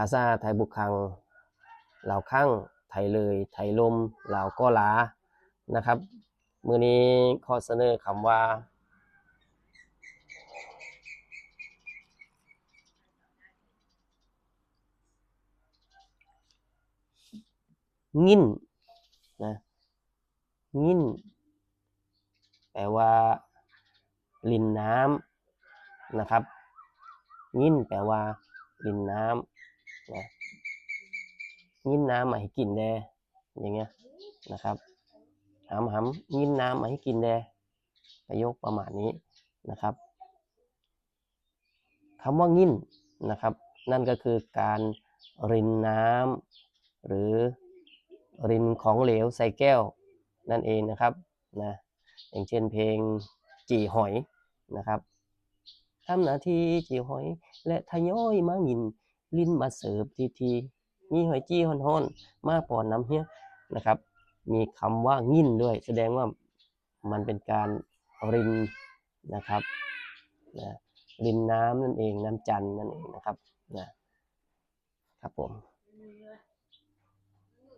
ภาษาไทยบุกคังลาวข้างไทยเลย ไทยลมลาวก็ลานะครับมือนี้ข้อเสนอคำว่า งิ่นนะงิ่นแปลว่า ลินน้ำนะครับ งิ่นแปลว่า ลินน้ำ นะงิ่นน้ำมาให้กินแดอย่างเงี้ยนะครับหำหำงิ่นน้ำมาให้กินแดประโยคประมาณนี้นะครับคำว่างิ่นนะครับ นั่นก็คือการรินน้ำหรือรินของเหลวใส่แก้วนั่นเองนะครับนะอย่างเช่นเพลงจี่หอยนะครับทำหน้าที่จี่หอย และทยอยมาหิน ลิ้นมาเสิร์ฟทีทีมีหอยจี้ฮ้อนๆมาปอนน้ำเฮียนะครับ มีคำว่างิ่นด้วย แสดงว่ามันเป็นการรินนะครับนะรินน้ำนั่นเองน้ำจันนั่นเองนะครับนะครับผม